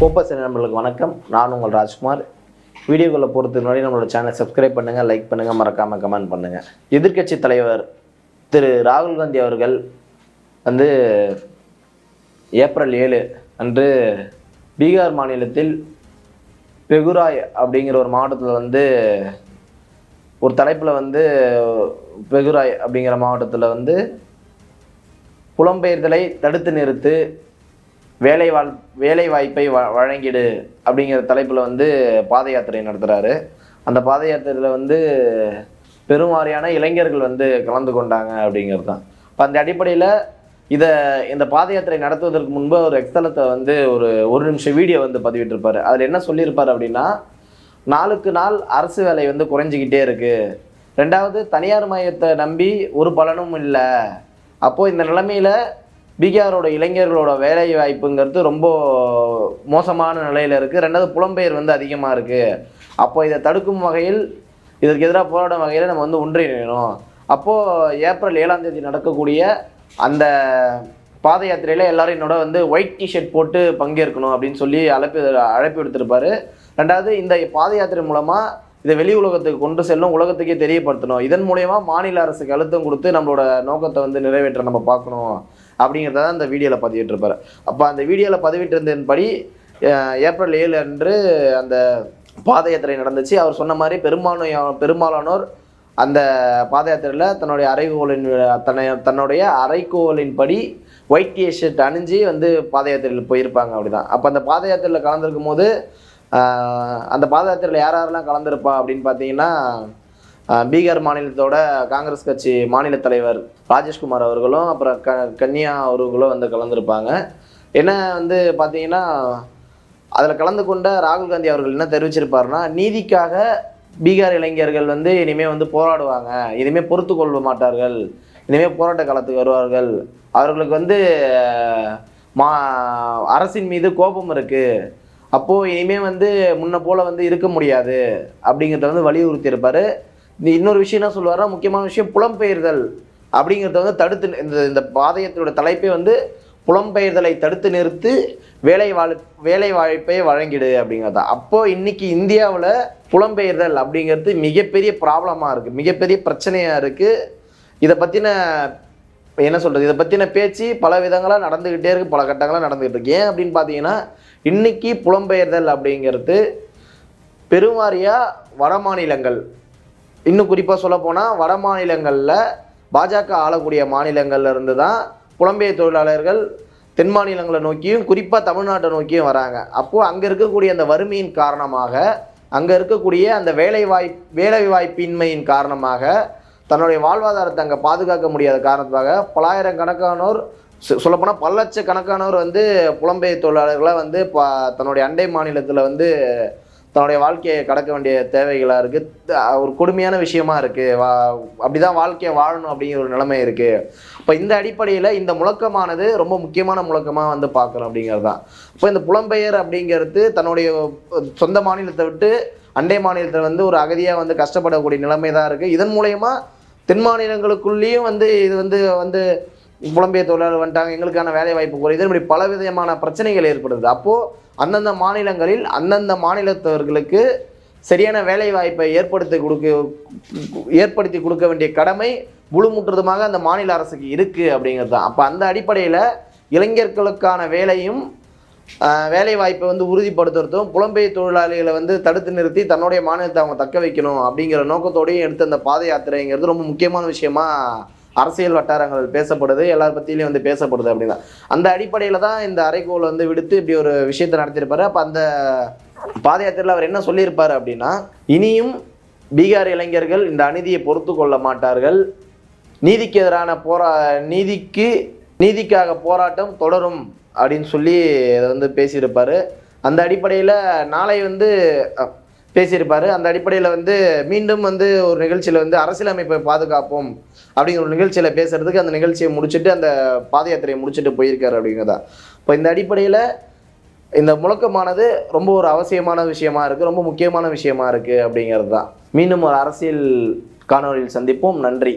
கோப்பஸ் நண்பர்களுக்கு வணக்கம். நான் உங்கள் ராஜ்குமார். வீடியோக்குள்ளே பொறுத்த முன்னாடி நம்மளோட சேனலை சப்ஸ்கிரைப் பண்ணுங்கள் லைக் பண்ணுங்கள் மறக்காமல் கமெண்ட் பண்ணுங்கள் எதிர்கட்சி தலைவர் திரு ராகுல் காந்தி அவர்கள் வந்து ஏப்ரல் ஏழு அன்று பீகார் மாநிலத்தில் பெகுராய் அப்படிங்கிற ஒரு மாவட்டத்தில் வந்து ஒரு தலைப்பில் வந்து பெகுராய் அப்படிங்கிற மாவட்டத்தில் வந்து புலம்பெயர்தலை தடுத்து நிறுத்து வேலை வாழ் வேலை வாய்ப்பை வ வழங்கிடு அப்படிங்கிற தலைப்பில் வந்து பாத யாத்திரை நடத்துகிறாரு அந்த பாத யாத்திரையில் வந்து பெருமாறியான இளைஞர்கள் வந்து கலந்து கொண்டாங்க அப்படிங்கிறது தான் இப்போ அந்த அடிப்படையில் இதை இந்த பாத யாத்திரை நடத்துவதற்கு முன்பு ஒரு எக்ஸலத்தை வந்து ஒரு ஒரு நிமிஷம் வீடியோ வந்து பதிவிட்டிருப்பார். அதில் என்ன சொல்லியிருப்பார் அப்படின்னா நாளுக்கு நாள் அரசு வேலை வந்து குறைஞ்சிக்கிட்டே இருக்குது ரெண்டாவது தனியார் மையத்தை நம்பி ஒரு பலனும் இல்லை. அப்போது இந்த நிலைமையில் பீகாரோட இளைஞர்களோட வேலை வாய்ப்புங்கிறது ரொம்ப மோசமான நிலையில் இருக்குது ரெண்டாவது புலம்பெயர் வந்து அதிகமாக இருக்குது அப்போ இதை தடுக்கும் வகையில் இதற்கு எதிராக போராடும் வகையில் நம்ம வந்து ஒன்றிணையணும். அப்போது ஏப்ரல் ஏழாம் தேதி நடக்கக்கூடிய அந்த பாத யாத்திரையில் எல்லாரும் என்னோட வந்து ஒயிட் டிஷர்ட் போட்டு பங்கேற்கணும் அப்படின்னு சொல்லி அழைப்பு அழைப்பு எடுத்திருப்பாரு ரெண்டாவது இந்த பாத யாத்திரை மூலமாக இதை வெளி உலகத்துக்கு கொண்டு செல்லும் உலகத்துக்கே தெரியப்படுத்தணும். இதன் மூலயமா மாநில அரசுக்கு அழுத்தம் கொடுத்து நம்மளோட நோக்கத்தை வந்து நிறைவேற்ற நம்ம பார்க்கணும். அப்படிங்கிறத தான் இந்த வீடியோவில் பதிவிட்டிருப்பாரு அப்போ அந்த வீடியோவில் பதிவிட்டிருந்ததன்படி இருந்தபடி ஏப்ரல் ஏழு அன்று அந்த பாத யாத்திரை நடந்துச்சு. அவர் சொன்ன மாதிரி பெரும்பான்மையான பெரும்பாலானோர் அந்த பாத யாத்திரையில் தன்னுடைய அரைகோலின் தன்னை தன்னுடைய அறைகோலின்படி ஒயிட் டிஷர்ட் அணிஞ்சு வந்து பாத யாத்திரையில் போயிருப்பாங்க அப்படிதான். அப்போ அந்த பாத யாத்திரையில் கலந்துருக்கும் போது அந்த பாத யாத்திரையில் யார் யாரெல்லாம் கலந்துருப்பா அப்படின்னு பார்த்தீங்கன்னா பீகார் மாநிலத்தோட காங்கிரஸ் கட்சி மாநில தலைவர் ராஜேஷ்குமார் அவர்களும் அப்புறம் க கன்னியா அவர்களும் வந்து கலந்துருப்பாங்க. என்ன வந்து பார்த்தீங்கன்னா அதில் கலந்து கொண்ட ராகுல் காந்தி அவர்கள் என்ன தெரிவிச்சிருப்பாருன்னா நீதிக்காக பீகார் இளைஞர்கள் வந்து இனிமேல் வந்து போராடுவாங்க. இனிமேல் பொறுத்து கொள்ள மாட்டார்கள். இனிமேல் போராட்ட காலத்துக்கு வருவார்கள். அவர்களுக்கு வந்து மா அரசின் மீது கோபம் இருக்குது அப்போது இனிமேல் வந்து முன்ன போல் வந்து இருக்க முடியாது. அப்படிங்கிறத வந்து வலியுறுத்தியிருப்பார். இன்னொரு விஷயம் என்ன சொல்லுவார்னா முக்கியமான விஷயம் புலம்பெயர்தல். அப்படிங்கிறத வந்து தடுத்து இந்த இந்த பாதையத்தோட தலைப்பே வந்து புலம்பெயர்தலை தடுத்து நிறுத்து வேலை வாழ் வேலை வாய்ப்பை வழங்கிடு அப்படிங்கிறது. தான் அப்போது இன்னைக்கு இந்தியாவில் புலம்பெயர்தல் அப்படிங்கிறது மிகப்பெரிய ப்ராப்ளமாக இருக்குது மிகப்பெரிய பிரச்சனையாக இருக்குது இதை பற்றின என்ன சொல்கிறது இதை பற்றின பேச்சு பல விதங்களாக நடந்துக்கிட்டே இருக்குது பல கட்டங்களாக நடந்துக்கிட்டு இருக்கு. ஏன் அப்படின்னு பார்த்தீங்கன்னா இன்னைக்கு புலம்பெயர்தல் அப்படிங்கிறது பெருவாரியாக வட மாநிலங்கள் இன்னும் குறிப்பாக சொல்ல போனால் வட மாநிலங்களில் பாஜக ஆளக்கூடிய மாநிலங்கள்ல இருந்து தான் புலம்பெயர் தொழிலாளர்கள் தென் மாநிலங்களை நோக்கியும் குறிப்பாக தமிழ்நாட்டை நோக்கியும் வராங்க. அப்போது அங்கே இருக்கக்கூடிய அந்த வறுமையின் காரணமாக அங்கே இருக்கக்கூடிய அந்த வேலை வாய்ப் வேலை வாய்ப்பின்மையின் காரணமாக தன்னுடைய வாழ்வாதாரத்தை அங்கே பாதுகாக்க முடியாத காரணத்துக்காக பலாயிரம் கணக்கானோர் சொல்லப்போனால் பல லட்சக்கணக்கானோர் வந்து புலம்பெயர் தொழிலாளர்களாக வந்து ப தன்னுடைய அண்டை மாநிலத்தில் வந்து தன்னுடைய வாழ்க்கையை கடக்க வேண்டிய தேவைகளாக இருக்குது ஒரு கொடுமையான விஷயமா இருக்குது வா அப்படிதான் வாழ்க்கையை வாழணும் அப்படிங்கிற ஒரு நிலைமை இருக்குது இப்போ இந்த அடிப்படையில் இந்த முழக்கமானது ரொம்ப முக்கியமான முழக்கமாக வந்து பார்க்குறோம் அப்படிங்கிறது தான் இப்போ இந்த புலம்பெயர் அப்படிங்கிறது தன்னுடைய சொந்த மாநிலத்தை விட்டு அண்டை மாநிலத்தில் வந்து ஒரு அகதியாக வந்து கஷ்டப்படக்கூடிய நிலைமை தான் இருக்குது இதன் மூலயமா தென் மாநிலங்களுக்குள்ளேயும் வந்து இது வந்து வந்து புலம்பெயர் தொழிலாளர் வந்துட்டாங்க. எங்களுக்கான வேலை வாய்ப்பு குறையுது. இப்படி பல விதமான பிரச்சனைகள் ஏற்படுது. அப்போது அந்தந்த மாநிலங்களில் அந்தந்த மாநிலத்தவர்களுக்கு சரியான வேலை வாய்ப்பை ஏற்படுத்தி கொடுக்க ஏற்படுத்தி கொடுக்க வேண்டிய கடமை முழுமுற்றுதுமாக அந்த மாநில அரசுக்கு இருக்குது அப்படிங்கிறது தான். அப்போ அந்த அடிப்படையில் இளைஞர்களுக்கான வேலையும் வேலை வாய்ப்பை வந்து உறுதிப்படுத்துறதும் புலம்பெயர் தொழிலாளிகளை வந்து தடுத்து நிறுத்தி தன்னுடைய மாநிலத்தை அவங்க தக்க வைக்கணும் அப்படிங்கிற நோக்கத்தோடையும் எடுத்த அந்த பாத யாத்திரைங்கிறது ரொம்ப முக்கியமான விஷயமா அரசியல் வட்டாரங்கள் பேசப்படுது எல்லார் பற்றிலையும் வந்து பேசப்படுது அப்படின்னா. அந்த அடிப்படையில் தான் இந்த அறைகோல் வந்து விடுத்து இப்படி ஒரு விஷயத்தை நடத்தியிருப்பாரு. அப்போ அந்த பாத யாத்திரையில் அவர் என்ன சொல்லியிருப்பார் அப்படின்னா இனியும் பீகார் இளைஞர்கள் இந்த அநீதியை பொறுத்து கொள்ள மாட்டார்கள். நீதிக்கு எதிரான போரா நீதிக்கு நீதிக்காக போராட்டம் தொடரும் அப்படின்னு சொல்லி அதை வந்து பேசியிருப்பார். அந்த அடிப்படையில் நாளை வந்து பேசியிருப்பார். அந்த அடிப்படையில் வந்து மீண்டும் வந்து ஒரு நிகழ்ச்சியில் வந்து அரசியலமைப்பை பாதுகாப்போம் அப்படிங்கிற ஒரு நிகழ்ச்சியில் பேசுறதுக்கு அந்த நிகழ்ச்சியை முடிச்சுட்டு அந்த பாத யாத்திரையை முடிச்சுட்டு போயிருக்காரு அப்படிங்கிறதா. இப்போ இந்த அடிப்படையில் இந்த முழக்கமானது ரொம்ப ஒரு அவசியமான விஷயமா இருக்குது ரொம்ப முக்கியமான விஷயமா இருக்குது அப்படிங்கிறது தான் மீண்டும் ஒரு அரசியல் காணொளியில் சந்திப்போம். நன்றி.